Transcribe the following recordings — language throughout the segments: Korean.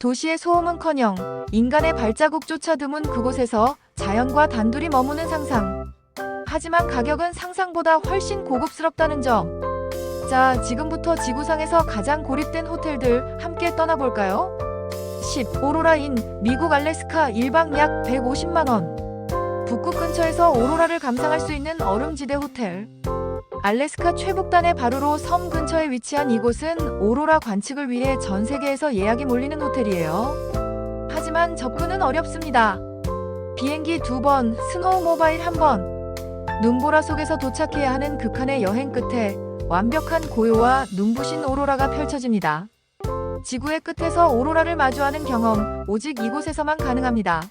도시의 소음은커녕 인간의 발자국조차 드문 그곳에서 자연과 단둘이 머무는 상상. 하지만 가격은 상상보다 훨씬 고급스럽다는 점. 자, 지금부터 지구상에서 가장 고립된 호텔들 함께 떠나볼까요? 10. 오로라인 미국 알래스카 1박 약 150만 원. 북극 근처에서 오로라를 감상할 수 있는 얼음지대 호텔. 알래스카 최북단의 바로로 섬 근처에 위치한 이곳은 오로라 관측을 위해 전 세계에서 예약이 몰리는 호텔이에요. 하지만 접근은 어렵습니다. 비행기 두 번, 스노우 모바일 한 번. 눈보라 속에서 도착해야 하는 극한의 여행 끝에 완벽한 고요와 눈부신 오로라가 펼쳐집니다. 지구의 끝에서 오로라를 마주하는 경험, 오직 이곳에서만 가능합니다.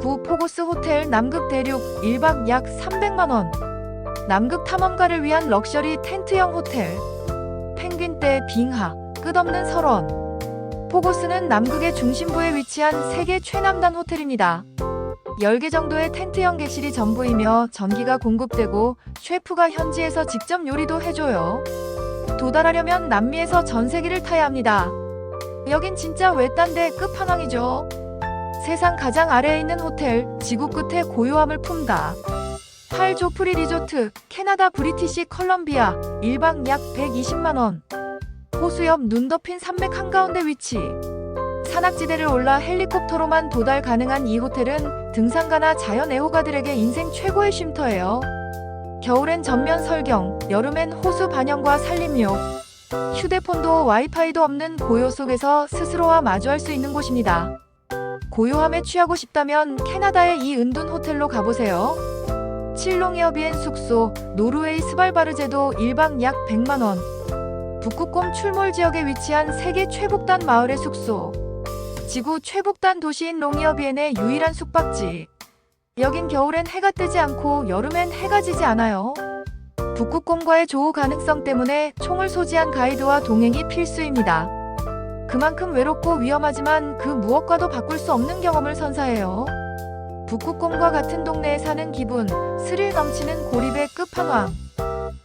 구 포고스 호텔 남극 대륙 1박 약 300만원. 남극 탐험가를 위한 럭셔리 텐트형 호텔. 펭귄떼 빙하, 끝없는 설원. 포고스는 남극의 중심부에 위치한 세계 최남단 호텔입니다. 10개 정도의 텐트형 객실이 전부이며 전기가 공급되고 셰프가 현지에서 직접 요리도 해줘요. 도달하려면 남미에서 전세기를 타야 합니다. 여긴 진짜 외딴데 끝판왕이죠. 세상 가장 아래에 있는 호텔, 지구 끝에 고요함을 품다. 팔 조프리 리조트, 캐나다 브리티시 컬럼비아, 1박 약 120만원. 호수 옆 눈 덮인 산맥 한가운데 위치. 산악지대를 올라 헬리콥터로만 도달 가능한 이 호텔은 등산가나 자연 애호가들에게 인생 최고의 쉼터예요. 겨울엔 전면 설경, 여름엔 호수 반영과 산림욕. 휴대폰도 와이파이도 없는 고요 속에서 스스로와 마주할 수 있는 곳입니다. 고요함에 취하고 싶다면 캐나다의 이 은둔 호텔로 가보세요. 칠롱 에어비앤 숙소, 노르웨이 스발바르제도 1박 약 100만원. 북극곰 출몰 지역에 위치한 세계 최북단 마을의 숙소. 지구 최북단 도시인 롱이어비엔의 유일한 숙박지. 여긴 겨울엔 해가 뜨지 않고 여름엔 해가 지지 않아요. 북극곰과의 조우 가능성 때문에 총을 소지한 가이드와 동행이 필수입니다. 그만큼 외롭고 위험하지만 그 무엇과도 바꿀 수 없는 경험을 선사해요. 북극곰과 같은 동네에 사는 기분, 스릴 넘치는 고립의 끝판왕.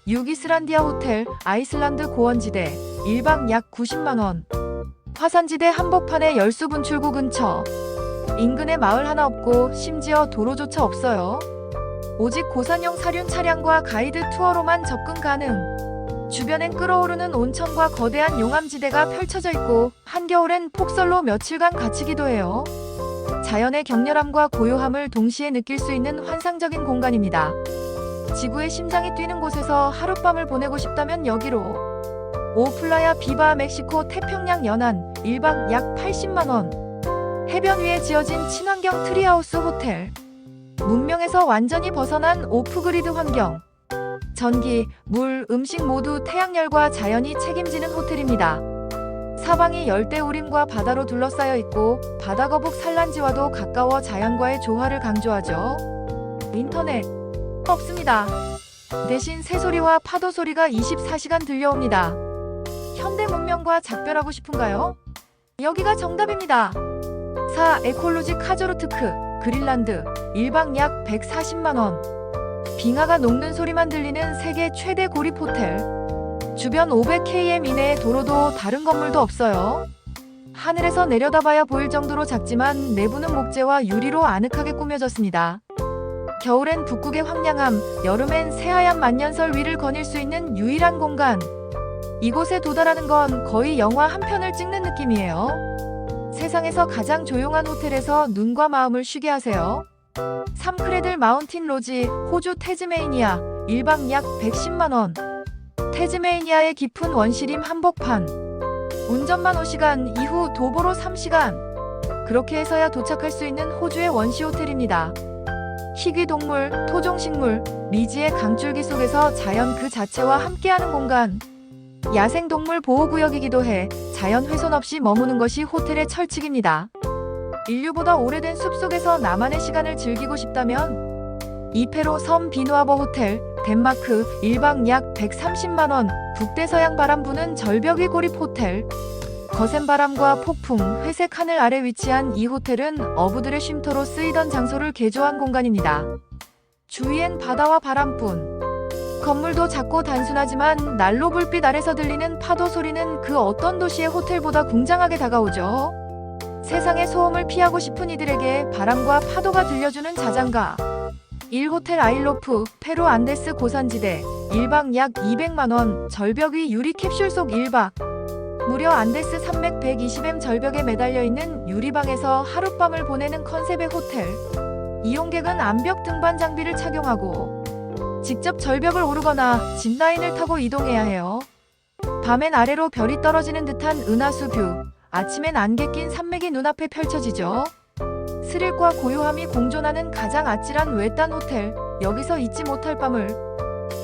유기스란디아 호텔, 아이슬란드 고원지대, 1박 약 90만원. 화산지대 한복판의 열수분출구 근처. 인근에 마을 하나 없고 심지어 도로조차 없어요. 오직 고산용 사륜 차량과 가이드 투어로만 접근 가능. 주변엔 끓어오르는 온천과 거대한 용암지대가 펼쳐져 있고 한겨울엔 폭설로 며칠간 갇히기도 해요. 자연의 격렬함과 고요함을 동시에 느낄 수 있는 환상적인 공간입니다. 지구의 심장이 뛰는 곳에서 하룻밤을 보내고 싶다면 여기로. 오플라야 비바 멕시코 태평양 연안 1박 약 80만원. 해변 위에 지어진 친환경 트리하우스 호텔. 문명에서 완전히 벗어난 오프그리드 환경. 전기, 물, 음식 모두 태양열과 자연이 책임지는 호텔입니다. 사방이 열대 우림과 바다로 둘러싸여 있고 바다 거북 산란지와도 가까워 자연과의 조화를 강조하죠. 인터넷 없습니다. 대신 새소리와 파도 소리가 24시간 들려옵니다. 현대 문명과 작별하고 싶은가요? 여기가 정답입니다. 4. 에콜로지 카조르트크, 그린란드, 1박 약 140만 원. 빙하가 녹는 소리만 들리는 세계 최대 고립 호텔. 주변 500km 이내의 도로도 다른 건물도 없어요. 하늘에서 내려다봐야 보일 정도로 작지만 내부는 목재와 유리로 아늑하게 꾸며졌습니다. 겨울엔 북극의 황량함, 여름엔 새하얀 만년설 위를 거닐 수 있는 유일한 공간. 이곳에 도달하는 건 거의 영화 한 편을 찍는 느낌이에요. 세상에서 가장 조용한 호텔에서 눈과 마음을 쉬게 하세요. 삼크레들 마운틴 로지, 호주 테즈메이니아, 1박 약 110만원. 테즈메이니아의 깊은 원시림 한복판. 운전만 5시간, 이후 도보로 3시간. 그렇게 해서야 도착할 수 있는 호주의 원시 호텔입니다. 희귀 동물, 토종식물, 미지의 강줄기 속에서 자연 그 자체와 함께하는 공간. 야생동물 보호구역이기도 해 자연 훼손 없이 머무는 것이 호텔의 철칙입니다. 인류보다 오래된 숲속에서 나만의 시간을 즐기고 싶다면 이페로 섬 비누아버 호텔 덴마크 1박 약 130만원 북대서양 바람 부는 절벽 위 고립 호텔 거센 바람과 폭풍, 회색 하늘 아래 위치한 이 호텔은 어부들의 쉼터로 쓰이던 장소를 개조한 공간입니다. 주위엔 바다와 바람뿐. 건물도 작고 단순하지만 난로 불빛 아래서 들리는 파도 소리는 그 어떤 도시의 호텔보다 궁장하게 다가오죠. 세상의 소음을 피하고 싶은 이들에게 바람과 파도가 들려주는 자장가. 1호텔 아일로프, 페루 안데스 고산지대, 1박 약 200만원, 절벽 위 유리 캡슐 속 1박. 무려 안데스 산맥 120m 절벽에 매달려 있는 유리방에서 하룻밤을 보내는 컨셉의 호텔. 이용객은 암벽 등반 장비를 착용하고 직접 절벽을 오르거나 짚라인을 타고 이동해야 해요. 밤엔 아래로 별이 떨어지는 듯한 은하수 뷰, 아침엔 안개 낀 산맥이 눈앞에 펼쳐지죠. 스릴과 고요함이 공존하는 가장 아찔한 외딴 호텔, 여기서 잊지 못할 밤을.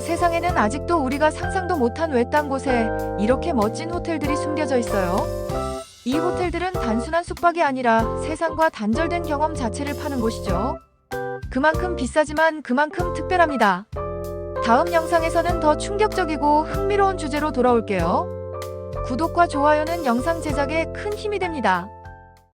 세상에는 아직도 우리가 상상도 못한 외딴 곳에 이렇게 멋진 호텔들이 숨겨져 있어요. 이 호텔들은 단순한 숙박이 아니라 세상과 단절된 경험 자체를 파는 곳이죠. 그만큼 비싸지만 그만큼 특별합니다. 다음 영상에서는 더 충격적이고 흥미로운 주제로 돌아올게요. 구독과 좋아요는 영상 제작에 큰 힘이 됩니다.